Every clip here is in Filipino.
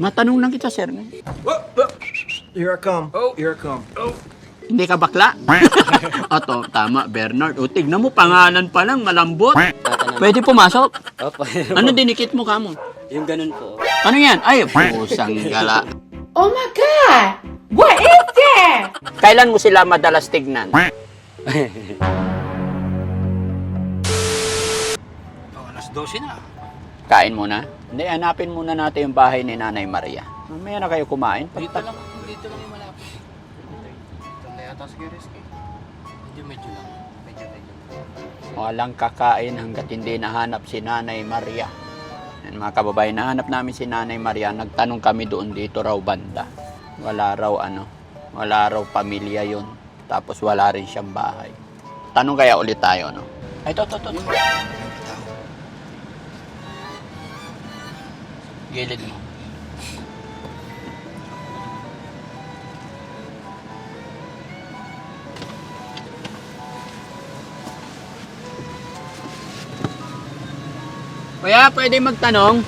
Matanong lang kita, sir. Here I come. Oh. Here I come. Hindi ka bakla? Oto, tama, Bernard. O, tignan mo, pangalan pa lang, malambot. Pwede pumasok. Opo. Ano dinikit mo ka mo? yung ganun po. Ano yan? Ay, pusang gala. Oh my god! What is that? Kailan mo sila madalas tignan? Oh, alas 12 na. Kain muna. Hindi, hanapin muna natin yung bahay ni Nanay Maria. Mamaya na kayo kumain. Dito lang, dito lang yung malapit. Dito na yata si Risky. Medyo medyo lang. Medyo medyo. Walang kakain hanggat hindi nahanap si Nanay Maria. Yan, mga kababayan, nahanap namin si Nanay Maria. Nagtanong kami doon dito raw banda. Wala raw ano, wala raw pamilya yun. Tapos wala rin siyang bahay. Tanong kaya ulit tayo, no? Ay, to, to, to. to. Gilid mo. Kuya, pwede magtanong?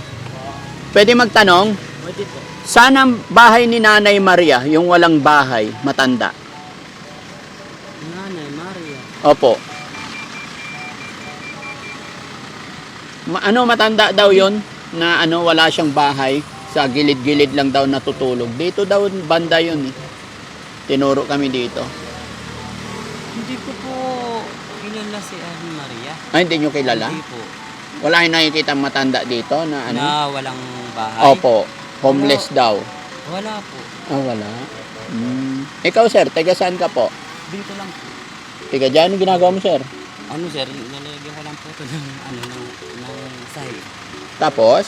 Pwede magtanong? Pwede po. Saan ang bahay ni Nanay Maria, yung walang bahay, matanda? Nanay, Maria. Opo. Ma- ano, matanda daw yon na ano, wala siyang bahay. Sa gilid-gilid lang daw natutulog. Dito daw banda yun eh. Tinuro kami dito. Hindi ko po kilala si Anne Maria. Ay, hindi nyo kilala? Hindi po. Wala yung nakikita matanda dito na ano? Na walang bahay. Opo. Homeless daw. Wala po. Ah, wala. Hmm. Ikaw, sir, taga saan ka po? Dito lang po. Taga dyan, ginagawa mo, sir? Ano sir, nalagyan ko lang po ito ng, ano, ng, ng sahig. Tapos,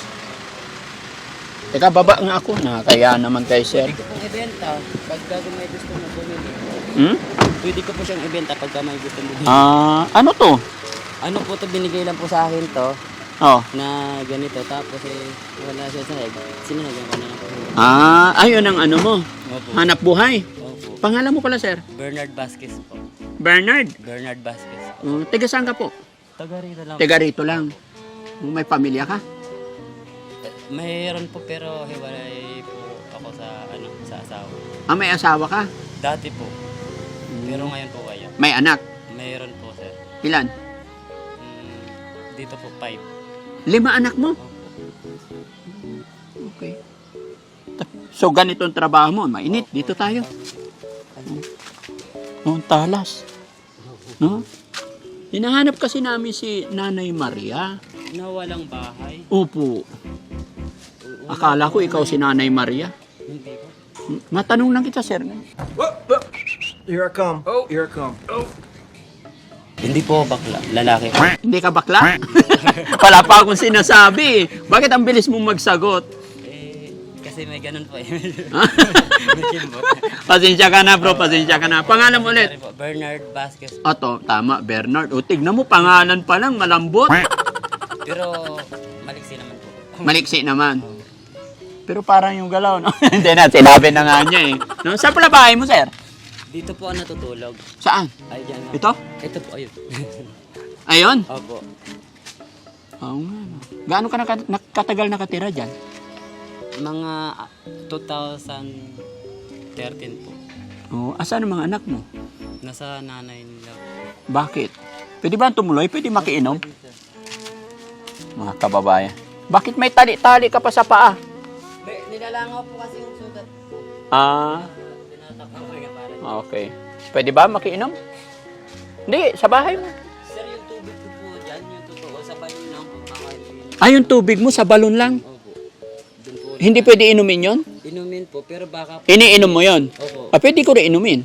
teka, baba nga ako na. Kaya naman kay sir. Pwede ko pong ibenta pagka may gusto mo bumili. Hmm? Pwede ko po siyang ibenta pagka may gusto mo bumili. Ah, ano to? Ano po to binigay lang po sa akin to Oh. na ganito tapos eh wala siya sa sahig. Sinunogyan ko na lang po. Ah, ayun ang ano mo. Opo. Hanap buhay. Pangalan mo pala, sir? Bernard Vasquez po. Bernard. Bernard Vasquez. Uh, taga saan ka po? Taga rito lang. Taga rito lang. May pamilya ka? Mayroon po pero hiwalay po ako sa ano sa asawa. Ah, may asawa ka? Dati po. Pero ngayon po kaya. May anak? Mayroon po sir. Ilan? Mm, dito po five. Lima anak mo? Okay. So, ganito ang trabaho mo. Mainit. Dito tayo. Oh, ang talas. No? Hinahanap kasi namin si Nanay Maria. Na walang bahay. Opo. Akala ko ikaw si Nanay Maria. Hindi po. Matanong lang kita, sir. Here I come. Oh. Here I come. Hindi po bakla. Lalaki. Hindi ka bakla? Wala pa akong sinasabi. Bakit ang bilis mong magsagot? Eh, kasi may ganun po eh. May pasensya ka na, bro. Pasensya ka na. Pangalan mo ulit. Sorry po. Bernard Vasquez. Oto, tama, Bernard. O, tignan mo, pangalan pa lang, malambot. Pero maliksi naman po. Maliksi naman. Pero parang yung galaw, no? Hindi na, sinabi na nga niya eh. No? Saan pala bahay mo, sir? Dito po ako natutulog. Saan? Ay, dyan. ako. Ito? Ito po, ayun. Ayun? Opo. Oo nga. no. Gaano ka naka, nakatagal nakatira dyan? Mga ah, 2013 po. Oh, asan ang mga anak mo? Nasa nanay nila. Bakit? Pwede ba tumuloy? Pwede makiinom? Mga kababayan. Bakit may tali-tali ka pa sa paa? Nilalangaw po kasi yung sugat. Ah, Tinatakpan ko nga para. okay. Pwede ba makiinom? Hindi, sa bahay mo. Sir, yung tubig ko po dyan, yung totoo, sa balon lang po kakainin. Ah, yung tubig mo sa balon lang. Hindi pwede inumin yon? Inumin po, pero baka po. Iniinom mo yon? Opo. Ah, pwede ko rin inumin.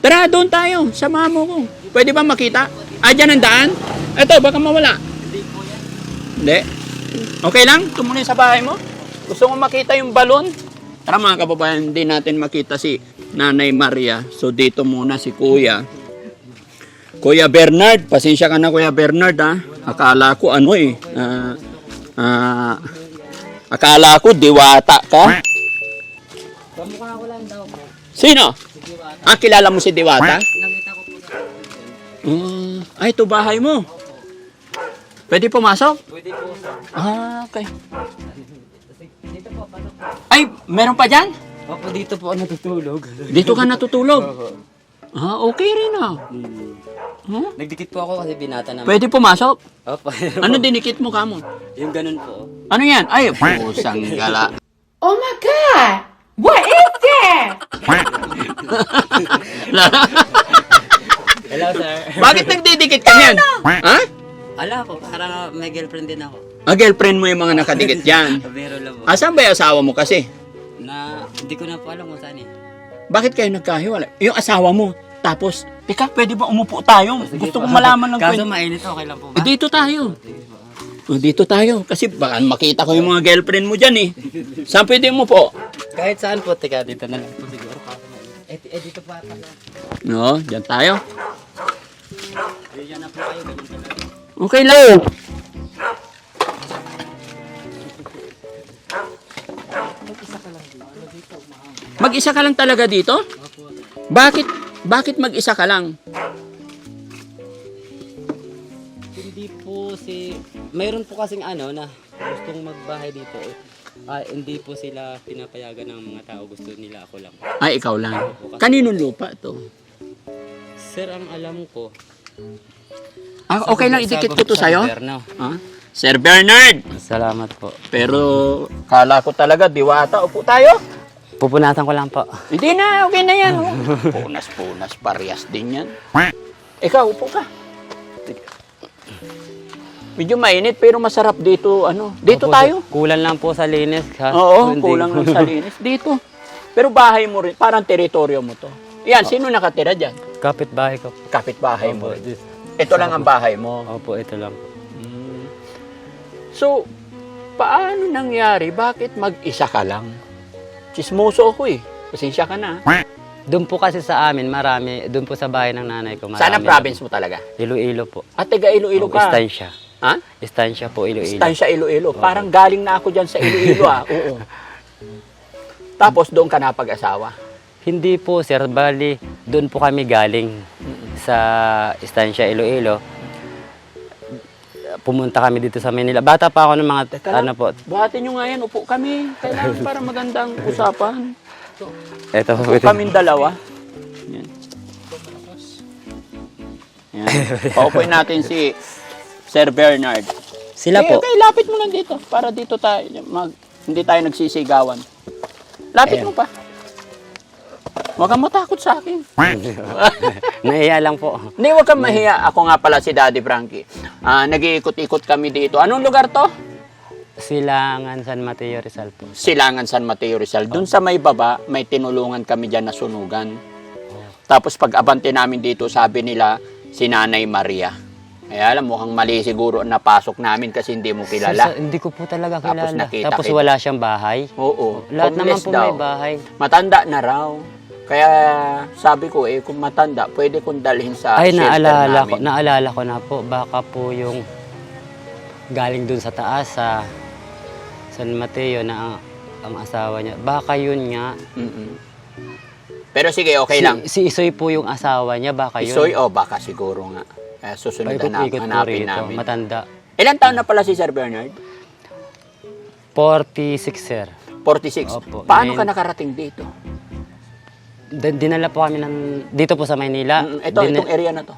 Tara, doon tayo. Samahan mo ko. Pwede ba makita? Ah, dyan ang daan? Ito, baka mawala. Hindi po yan. Hindi. Okay lang? Tumuloy sa bahay mo? Gusto mo makita yung balon? Tara mga kababayan, hindi natin makita si Nanay Maria. So dito muna si Kuya. Kuya Bernard, pasensya ka na Kuya Bernard ha. Akala ko ano eh. ah, ah, akala ko diwata ka. Kamukha ko lang daw po. Sino? Ba? Ah, kilala mo si Diwata? Nakita ko po sa Ah, ay, ito bahay mo. Pwede pumasok? Pwede po sir. Ah, okay. Kasi Meron pa dyan? Opo, dito po ako natutulog. Dito ka natutulog? Ah, okay rin ah. Huh? Nagdikit po ako kasi binata naman. Pwede pumasok? Opo. Ano dinikit mo kamo? yung ganun po. Ano yan? Ay, pusang gala. Oh my god! What is that? Hello, sir. Bakit nagdidikit ka niyan? Ha? Ala po, para may girlfriend din ako. Ah, girlfriend mo yung mga nakadikit dyan. Pero lang po. Asan ba yung asawa mo kasi? Na, hindi ko na po alam kung saan eh. Bakit kayo nagkahiwalay? Yung asawa mo. Tapos, teka, pwede ba umupo tayo? Gusto kong malaman ng Kaso kwento. mainit, okay lang po Eh, ba? dito tayo. O, dito tayo. Kasi baka makita ko yung mga girlfriend mo dyan eh. Saan pwede mo po? Kahit saan po, teka, dito na lang po siguro. Kaso mainit. Eh, eh dito pa ata. No, dyan tayo. Diyan na po kayo, ganun talaga. Okay lang. Mag-isa ka lang talaga dito? Bakit? Bakit mag-isa ka lang? Hindi po si... Mayroon po kasing ano na gustong magbahay dito eh. Ah, hindi po sila pinapayagan ng mga tao. Gusto nila ako lang. Ay, ikaw lang. Kaninong lupa to? Sir, ang alam ko... Ah, okay lang, idikit ko to sa sa'yo. gobyerno. Ah? Sir Bernard! Salamat po. Pero, kala ko talaga, diwata. Upo tayo. Pupunatan ko lang po. Hindi na, okay na yan. oh. Punas-punas, parehas din yan. Ikaw, upo ka. Medyo mainit pero masarap dito. Ano? Dito Opo, tayo. Kulang lang po sa linis. Ha? Oo, Hindi- kulang lang sa linis. Dito. Pero bahay mo rin, parang teritoryo mo to. Yan, sino nakatira dyan? Kapit-bahay ko po. Kapit-bahay mo. Opo, this- Ito lang ang bahay mo. Opo, ito lang po. So, paano nangyari? Bakit mag-isa ka lang? Chismoso ako eh. Pasensya ka na. Doon po kasi sa amin, marami. Doon po sa bahay ng nanay ko, marami. Saan ang province mo talaga? Iloilo po. At taga Iloilo ka. Estancia. Ha? Estancia po, Iloilo. Stansya Iloilo. Parang galing na ako dyan sa Iloilo ah. Oo. Tapos doon ka napag-asawa. Hindi po, sir. Bali, doon po kami galing sa Estancia, Iloilo. Pumunta kami dito sa Manila. Bata pa ako ng mga, Teka lang. ano po, Buhatin nyo nga yan. Upo kami. Kailangan para magandang usapan. eto po. Upo kaming dalawa. Yan. Yan. Paupuin natin si Sir Bernard. Sila Eh, po. Okay, lapit mo lang dito. Para dito tayo. Mag, hindi tayo nagsisigawan. Lapit Ayan. mo pa. Huwag kang matakot sa akin. Naiya lang po. Hindi, huwag kang mahiya. Ako nga pala si Daddy Frankie. Ah, nag-iikot-ikot kami dito. Anong lugar to? Silangan San Mateo Rizal po. Silangan San Mateo Rizal. Doon sa may baba, may tinulungan kami dyan na sunugan. Tapos pag abante namin dito, sabi nila, si Nanay Maria. Kaya alam, mukhang mali siguro ang napasok namin kasi hindi mo Sa- kilala. hindi ko po talaga Tapos kilala. nakita Tapos kita. wala siyang bahay. Oo. Lahat naman homeless po daw. may bahay. Matanda na raw. Kaya sabi ko, eh, kung matanda, pwede kong dalhin sa Ay, shelter naalala ko, namin. naalala ko na po. Baka po yung galing dun sa taas sa San Mateo na ang, ang asawa niya. Baka yun nga. Mm-mm. Pero sige, okay lang. Si, si Isoy po yung asawa niya. Baka yun. Isoy, o baka siguro nga. Eh, susunod na Paikot-ikot po hanapin rito. namin. Matanda. Ilan taon na pala si Sir Bernard? 46, sir. 46. Opo. Paano Ngayon- ka nakarating dito? D- dinala po kami ng, dito po sa Maynila. Mm, ito, Dina- itong area na to.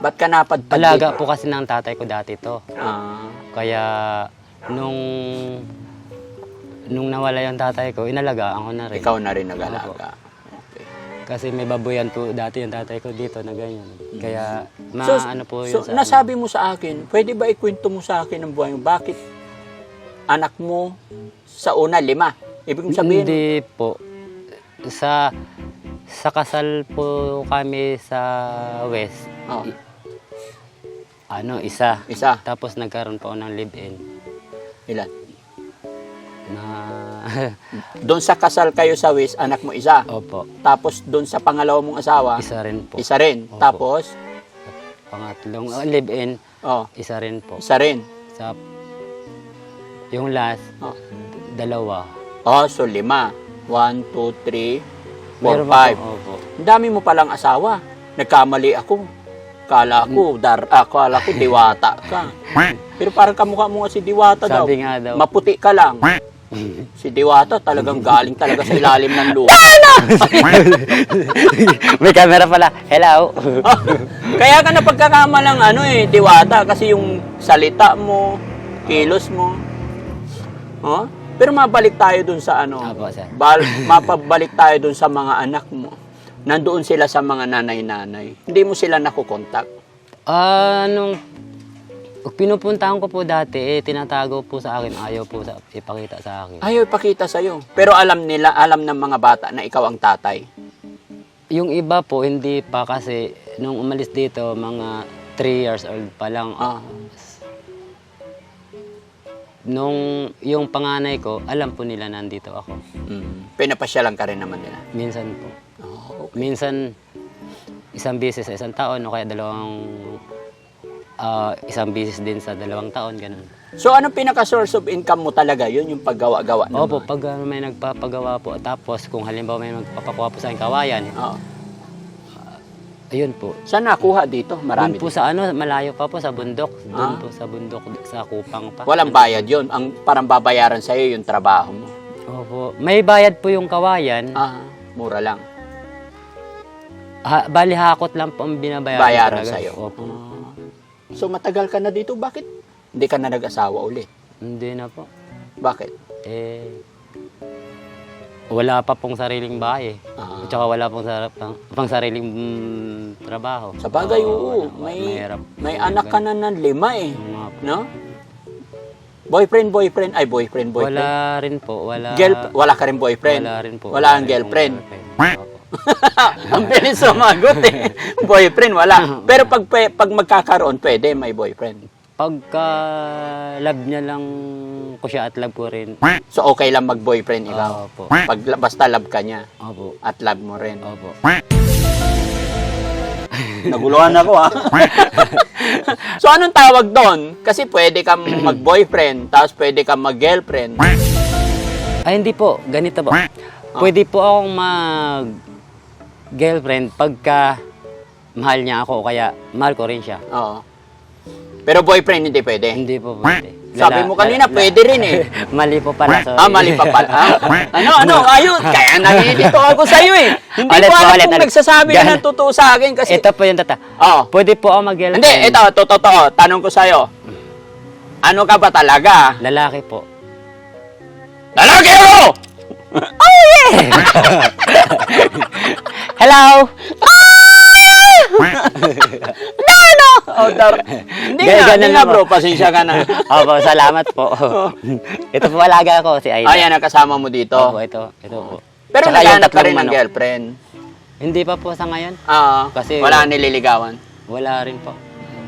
Ba't ka napadpad Alaga dito? po kasi ng tatay ko dati to. Ah, Kaya nung nung nawala yung tatay ko, inalagaan ko na rin. ikaw na rin nag-alaga. Okay. Kasi may babuyan po dati yung tatay ko dito na ganyan. Kaya ma So, ano po so yun sa nasabi mo sa akin, pwede ba ikwento mo sa akin ang buhay mo? Bakit anak mo sa una lima? Ibig sabihin, Hindi po. Sa sa kasal po kami sa West, Oh, ano, isa. isa, Tapos nagkaroon pa ako ng live-in ilan? na Doon sa kasal kayo sa West, anak mo isa. Opo, Tapos doon sa pangalawa mong asawa, isa rin po. isa rin. Opo. Tapos, Pangatlong oh, live-in, oh, isa rin po. isa rin. Sa yung last, Oh. dalawa. Oh, so lima. One, two, three, four, Meron five. po, Opo. Ang dami mo palang asawa. Nagkamali ako. Kala ko, dar, ah, kala ko diwata ka. Pero parang kamukha mo nga si diwata daw. Sabi nga daw, Maputi ka lang. Si Diwata talagang galing talaga sa ilalim ng lupa. May camera pala. Hello. Kaya ka na pagkakamalang ano eh, Diwata kasi yung salita mo, kilos mo. Oh? Pero mabalik tayo dun sa ano. Apo, sir. Bal, mapabalik tayo dun sa mga anak mo. Nandoon sila sa mga nanay-nanay. Hindi mo sila nakukontak. Ah, nung pinupuntahan ko po dati, eh, tinatago po sa akin. Ayaw po sa, ipakita sa akin. Ayaw ipakita sa'yo. Pero alam nila, alam ng mga bata na ikaw ang tatay. Yung iba po, hindi pa kasi nung umalis dito, mga 3 years old pa lang. Ah. Nung yung panganay ko, alam po nila nandito ako. Mm. Pinapasyalan ka rin naman nila. Minsan po. Oh, Minsan, isang beses sa isang taon o kaya dalawang ah, isang beses din sa dalawang taon, ganun. So, anong pinaka-source of income mo talaga? Yun yung paggawa-gawa Opo, mga- pag ah, may nagpapagawa po, tapos kung halimbawa may magpapakuha po sa akin kawayan, Oo. Ayun po. Saan nakuha dito? Marami Doon po din. sa ano, malayo pa po sa bundok. Doon Ah. po sa bundok, sa kupang pa. Walang bayad yun. Ang parang babayaran sa'yo yung trabaho mo. Opo. May bayad po yung kawayan. Ah, mura lang. Ha, bali hakot lang po ang binabayaran. Bayaran talaga. sa'yo. Opo. Ah. So, matagal ka na dito. Bakit hindi ka na nag-asawa ulit? Hindi na po. Bakit? Eh, wala pa pong sariling bahay. eh. Ah. At saka wala pong sarap, pang, pang sariling mm, trabaho. Sa bagay, Oo, wala. May, Mahirap. may anak ka na ng lima eh. Yung mga. No? Boyfriend, boyfriend. Ay, boyfriend, boyfriend. Wala rin po. Wala, Girl, wala ka rin boyfriend. Wala rin po. Wala rin girlfriend. pong. Opo. Ang bilis sumagot eh. boyfriend, wala. Pero pag, pe- pag magkakaroon, pwede may boyfriend. Pagka love niya lang ko siya at love ko rin. So, okay lang mag-boyfriend ikaw. Opo. Pag basta love ka niya Opo. at love mo rin. Opo. Naguluhan ako ha. so anong tawag doon? Kasi pwede kang mag-boyfriend, tapos pwede kang mag-girlfriend. Ay, hindi po. Ganito po. Pwede po akong mag girlfriend pagka mahal niya ako kaya mahal ko rin siya. Oo. Pero boyfriend hindi pwede. Hindi po pwede. Sabi mo kanina, pwede rin eh. Mali po pala. Sorry. Ah, mali pa pala. Ah, ano, ano, ayun. Kaya nalilito ako sa'yo eh. Hindi Ulit ko po, alam ulit, kung ulit. nagsasabi ka ng totoo sa akin kasi... Ito po yung tata. Oo. Pwede po ako mag-girlfriend. Hindi, ito, to, totoo. Tanong ko sa'yo. Ano ka ba talaga? Lalaki po. Lalaki ako! Hello! Oh, dar- hindi Gan- nga, ganun hindi nga lang bro, pasensya ka na. Opo, salamat po. ito po alaga ko, si Aida. Ayan, nakasama mo dito. Opo, ito. Ito po. Pero Tsaka yung naghanap ka tatlong rin ng manok. girlfriend. Hindi pa po sa ngayon. Ah, Kasi- wala kang nililigawan. Wala rin po.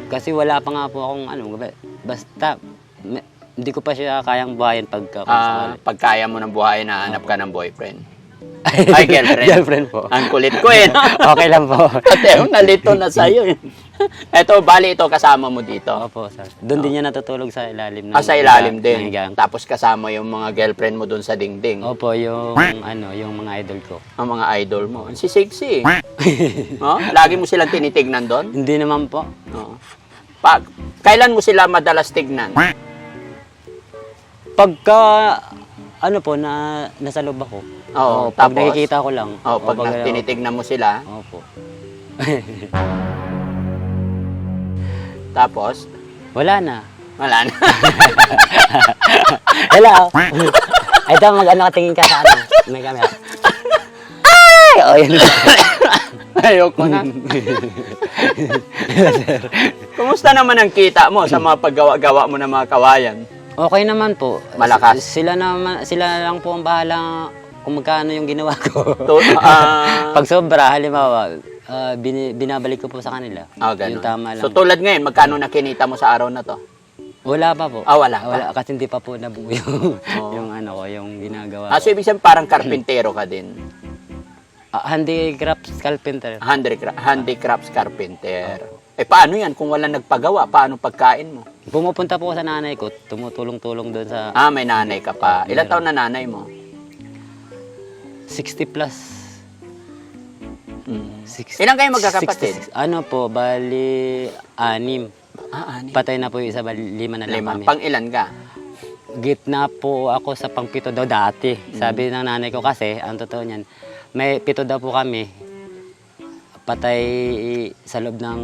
Kasi wala pa nga po akong ano, ba- basta me- hindi ko pa siya kayang buhayin pagka Ah, sakali. pag kaya mo ng buhay, nahanap ka ng boyfriend. Ay, girlfriend. Girlfriend po. Ang kulit ko eh. no? okay lang po. Ate, nalito na sa'yo eh. Ito, bali ito kasama mo dito. Opo, sir. Doon din niya natutulog sa ilalim ng Ah, sa ilalim ng din. higaan. Tapos kasama yung mga girlfriend mo dun sa dingding. Opo, yung ano, yung mga idol ko. Ang mga idol mo. Si eh. no? Lagi mo silang tinitignan doon. Hindi naman po. No? Pag, kailan mo sila madalas tignan? Pagka ano po na nasa loob ako. Oo, pag tapos? nakikita ko lang. Oh, pag O, na- tinitignan mo sila, Opo. tapos, Wala na. wala na. Hello. Ay, ito, mag-ano ka tingin ka sa ano. May camera. Ay! Oh, yun. Ayoko na. Kumusta naman ang kita mo sa mga paggawa-gawa mo ng mga kawayan? Okay naman po. Malakas. S- Sila naman, sila lang po ang bahala kung magkano yung ginawa ko. To, ah, Pag sobra, halimbawa, ah, bini- binabalik ko po sa kanila. ah, ganun. Yung tama lang. So tulad ngayon, magkano nakinita mo sa araw na to? wala pa po. Ah, wala pa. Wala, kasi hindi pa po nabuo yung, Oo. yung ano ko, yung ginagawa Ah, ko. so ibig sabihin parang karpintero ka din. Ah, handicrafts carpenter. Handicra- handicrafts carpenter. Eh paano yan kung wala nagpagawa? Paano pagkain mo? Pumupunta po ako sa nanay ko, tumutulong-tulong doon sa Ah, may nanay ka pa. Ilan taon na nanay mo? 60 plus. Mm. 60, Ilan kayo magkakapatid? 66. ano po, bali, anim. Ah, ani. Patay na po yung isa, bali, lima na lang Lima. kami. Pang ilan ka? gitna po ako sa pangpito daw dati. Sabi ng nanay ko kasi, ang totoo niyan, may pito daw po kami. Patay sa loob ng...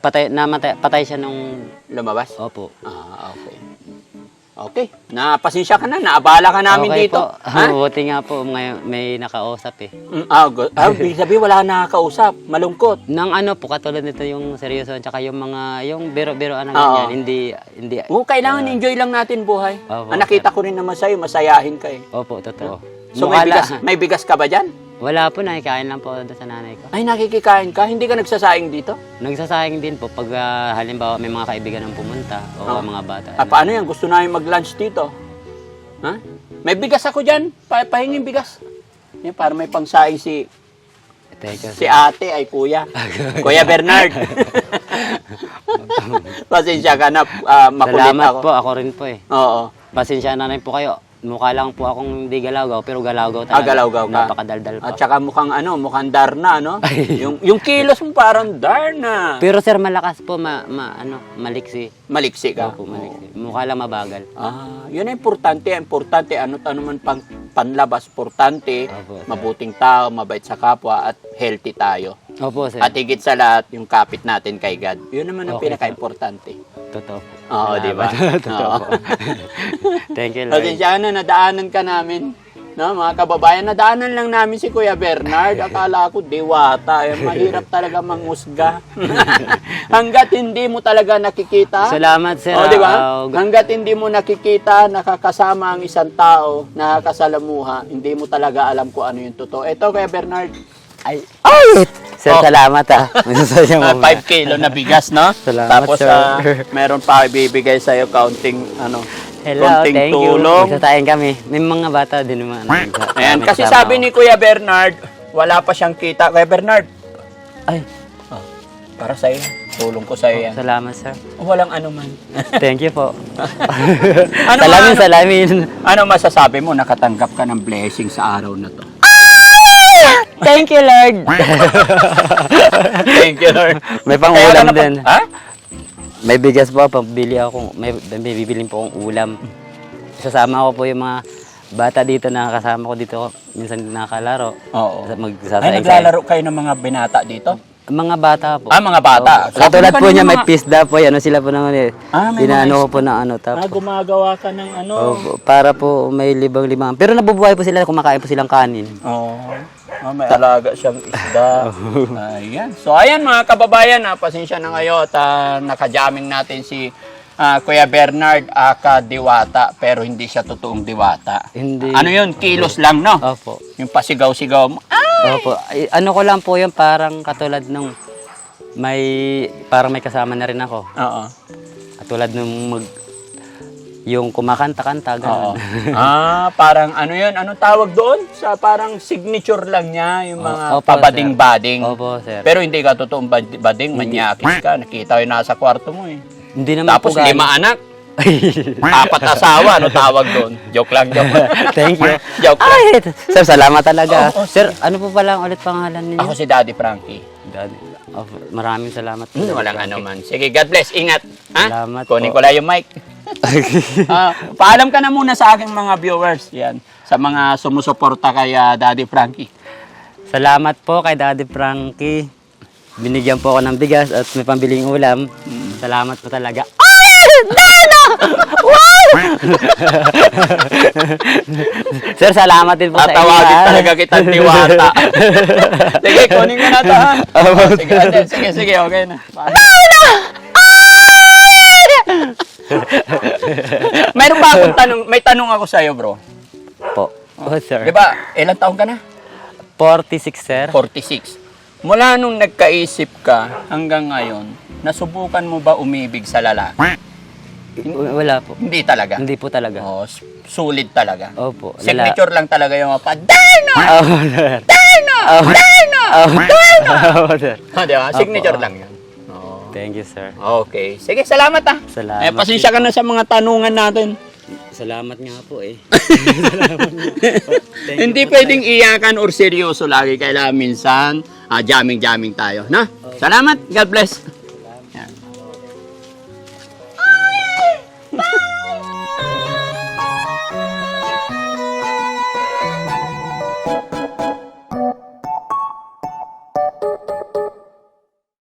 Patay, namatay, patay siya nung... Lumabas? Opo. Ah, okay. Okay. Napasensya ka na. Naabala ka namin okay dito. Po. Ha? Buti nga po ngayon may nakausap eh. Mm, ah, go- ah, ibig sabihin wala ka nakakausap. Malungkot. Nang ano po, katulad nito yung seryoso, tsaka yung mga, yung biro-biro ano Oo. ganyan, hindi, hindi, Oo, kailangan enjoy lang natin buhay. Opo, ah, nakita ko rin naman sa'yo, masayahin ka eh. opo, totoo. So Mukha may bigas, may bigas ka ba dyan? Wala po, nakikain lang po doon sa nanay ko. Ay, nakikikain ka? Hindi ka nagsasaing dito? Nagsasayang din po pag ah, halimbawa may mga kaibigan ang pumunta o Oo. mga bata. Ah, paano yan? Gusto namin mag-lunch dito. Ha? May bigas ako dyan. Pa pahingin bigas. Yan, para may pangsaing si Teka, si ate ay kuya. kuya Bernard. Pasensya ka na, ah, makulit Salamat ako. po, ako rin po eh. Oo. Pasensya na rin po kayo. Mukha lang po akong hindi galawgaw, pero galawgaw Ah, talaga. galawgaw ka. Napakadaldal po. At saka mukhang ano, mukhang darna, no? yung, yung kilos mo parang darna. Pero sir, malakas po, ma, ma ano, maliksi. Maliksi ka. Opo, maliksi. Mukha lang mabagal. Ah, yun ang importante. Importante, ano ano man pang panlabas, importante, Opo, sir. mabuting tao, mabait sa kapwa, at healthy tayo. Opo, sir. At higit sa lahat, yung kapit natin kay God. Yun naman ang Okay, pinaka-importante. Totoo po. Oo, di ba? Totoo Oo. po. Thank you, Lord. Pasensya na, nadaanan ka namin. No, mga kababayan, nadaanan lang namin si Kuya Bernard. Akala ko diwata. Eh, mahirap talaga mangusga. Hanggat hindi mo talaga nakikita. Salamat, sir. Oh, di ba? Ah, Hanggat hindi mo nakikita, nakakasama ang isang tao, nakakasalamuha, hindi mo talaga alam kung ano yung totoo. Ito, Kuya Bernard, Ay, ay! Sir, Oh. salamat ah. Masasaya uh, mo. 5 kilo na bigas, no? Salamat, Tapos, sir. ah, meron pa ibibigay sa'yo counting, ano, Hello, konting thank tulong. you. Magsatayin kami. May mga bata din naman. Ayan, kasi sabi ako. ni Kuya Bernard, wala pa siyang kita. Kuya Bernard, Ay, para sa'yo, tulong ko sa'yo yan. salamat, sir. Walang anuman. Thank you po. Ano, salamin, ano? salamin. ano masasabi mo, nakatanggap ka ng blessing sa araw na to? Thank you, Lord. Thank you, Lord. May Kaya pang-ulam ka na din. Ha? May bigas po, pambili ako. May, may bibilin po akong ulam. Sasama ko po yung mga bata dito na kasama ko dito. Minsan nakakalaro. Oo. Ay, naglalaro kayo ng mga binata dito? Mga bata po. Ah, mga bata. Katulad Sabi po mo niya, may pisda po. Ano sila po naman eh. Ah, may Inaano ko po na ano. Ah, Tapos, gumagawa ka ng ano? Opo, para po may libang-limang. Pero nabubuhay po sila, kumakain po silang kanin. Oo. Oh, may alaga siyang isda. Ayan. So, ayan mga kababayan, ah, pasensya na ngayon at ah, nakajaming natin si ah, Kuya Bernard aka Diwata, pero hindi siya totoong Diwata. Hindi. Ano yun? Kilos lang, no? Opo. Yung pasigaw-sigaw mo. Ah! Opo. Ay, ano ko lang po yun, parang katulad nung may, parang may kasama na rin ako. Oo. Katulad nung mag, yung kumakanta-kanta, Oo. gano'n. ah, parang ano yun? Anong tawag doon? Sa parang signature lang niya, yung mga Opo, pabading-bading. Opo, sir. Pero hindi ka totoong bad- bading, manyakis ka. Nakita ko yung nasa kwarto mo eh. Hindi naman Tapos po lima anak, apat asawa, ano tawag doon? Joke lang, joke lang. Thank you. joke lang. Ay, sir, salamat talaga. Oo, oo, sir, ano po pala ulit pangalan ninyo? Ako si Daddy Frankie. Daddy. Opo, maraming salamat. po. Hmm, walang ano man. Sige, God bless. Ingat. Ha? Salamat Kunin po. ko lang yung mic. Ah, paalam ka na muna sa aking mga viewers. Yan. Sa mga sumusuporta kay ah, Daddy Frankie. Salamat po kay Daddy Frankie. Binigyan po ako ng bigas at may pambiling ulam. Salamat po talaga. Ay! Wow! Sir, salamat din po sa inyo. Tatawagin ha? talaga kitang diwata. sige, kunin ko na to ha. sige, ate, sige, sige, okay na. Mayroon ba akong tanong, may tanong ako sa iyo, bro. Po. Oh, sir. Di ba, ilang taon ka na? 46, sir. 46. Mula nung nagkaisip ka hanggang ngayon, nasubukan mo ba umibig sa lalaki? W- Wala po. Hindi talaga. Hindi po talaga. Oh, s- sulit talaga. Opo. lala- Signature lang talaga yung mga pa, Dino! Opo, sir. Dino! Dino! Opo, sir. Oh, di ba? Signature lang yun. Thank you, sir. Okay. Sige, salamat ah. Salamat. Eh, pasensya ka na sa mga tanungan natin. Salamat nga po eh. Hindi pwedeng iyakan or seryoso lagi. Kailangan minsan, ah, jamming-jamming tayo. No? Salamat. God bless.